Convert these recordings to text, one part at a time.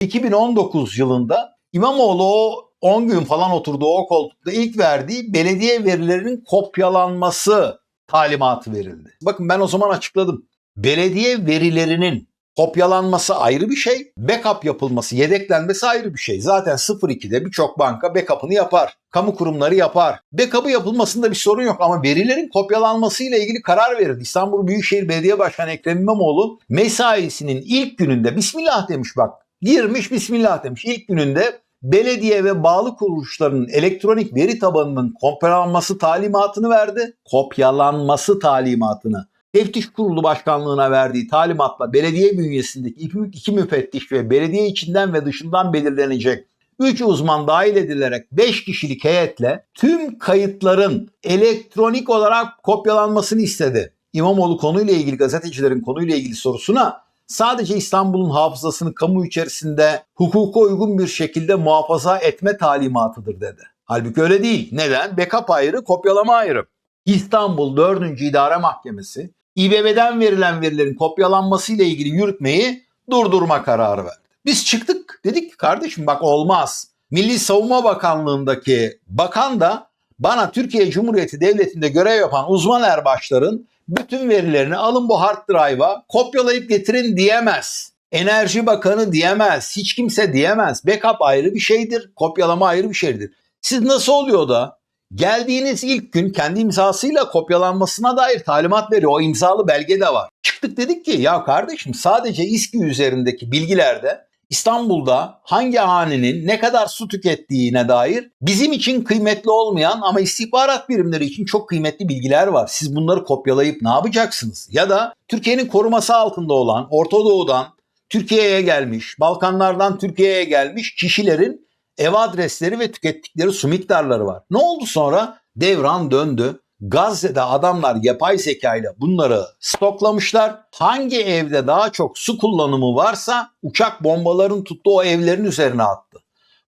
2019 yılında İmamoğlu o 10 gün falan oturduğu o koltukta ilk verdiği belediye verilerinin kopyalanması talimatı verildi. Bakın ben o zaman açıkladım. Belediye verilerinin kopyalanması ayrı bir şey, backup yapılması, yedeklenmesi ayrı bir şey. Zaten 02'de birçok banka backup'ını yapar. Kamu kurumları yapar. Backup'ı yapılmasında bir sorun yok ama verilerin kopyalanmasıyla ilgili karar verildi. İstanbul Büyükşehir Belediye Başkanı Ekrem İmamoğlu mesaisinin ilk gününde Bismillah demiş bak. Girmiş Bismillah demiş. İlk gününde belediye ve bağlı kuruluşların elektronik veri tabanının kopyalanması talimatını verdi. Kopyalanması talimatını. Teftiş Kurulu Başkanlığı'na verdiği talimatla belediye bünyesindeki iki, iki müfettiş ve belediye içinden ve dışından belirlenecek 3 uzman dahil edilerek 5 kişilik heyetle tüm kayıtların elektronik olarak kopyalanmasını istedi. İmamoğlu konuyla ilgili gazetecilerin konuyla ilgili sorusuna sadece İstanbul'un hafızasını kamu içerisinde hukuka uygun bir şekilde muhafaza etme talimatıdır dedi. Halbuki öyle değil. Neden? Backup ayrı, kopyalama ayrı. İstanbul 4. İdare Mahkemesi İBB'den verilen verilerin kopyalanması ile ilgili yürütmeyi durdurma kararı verdi. Biz çıktık dedik ki kardeşim bak olmaz. Milli Savunma Bakanlığındaki bakan da bana Türkiye Cumhuriyeti Devleti'nde görev yapan uzman erbaşların bütün verilerini alın bu hard drive'a kopyalayıp getirin diyemez. Enerji Bakanı diyemez. Hiç kimse diyemez. Backup ayrı bir şeydir. Kopyalama ayrı bir şeydir. Siz nasıl oluyor da geldiğiniz ilk gün kendi imzasıyla kopyalanmasına dair talimat veriyor. O imzalı belge de var. Çıktık dedik ki ya kardeşim sadece İSKİ üzerindeki bilgilerde İstanbul'da hangi hanenin ne kadar su tükettiğine dair bizim için kıymetli olmayan ama istihbarat birimleri için çok kıymetli bilgiler var. Siz bunları kopyalayıp ne yapacaksınız? Ya da Türkiye'nin koruması altında olan Orta Doğu'dan Türkiye'ye gelmiş, Balkanlardan Türkiye'ye gelmiş kişilerin ev adresleri ve tükettikleri su miktarları var. Ne oldu sonra? Devran döndü. Gazze'de adamlar yapay zeka ile bunları stoklamışlar. Hangi evde daha çok su kullanımı varsa uçak bombaların tuttuğu o evlerin üzerine attı.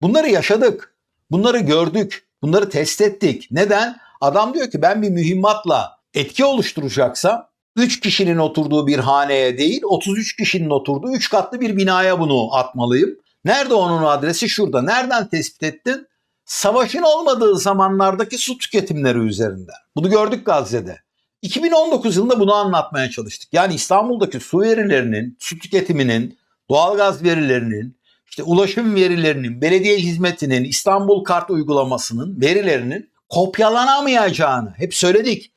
Bunları yaşadık. Bunları gördük. Bunları test ettik. Neden? Adam diyor ki ben bir mühimmatla etki oluşturacaksam 3 kişinin oturduğu bir haneye değil 33 kişinin oturduğu 3 katlı bir binaya bunu atmalıyım. Nerede onun adresi? Şurada. Nereden tespit ettin? Savaşın olmadığı zamanlardaki su tüketimleri üzerinden. Bunu gördük Gazze'de. 2019 yılında bunu anlatmaya çalıştık. Yani İstanbul'daki su verilerinin, su tüketiminin, doğalgaz verilerinin, işte ulaşım verilerinin, belediye hizmetinin, İstanbul Kart uygulamasının verilerinin kopyalanamayacağını hep söyledik.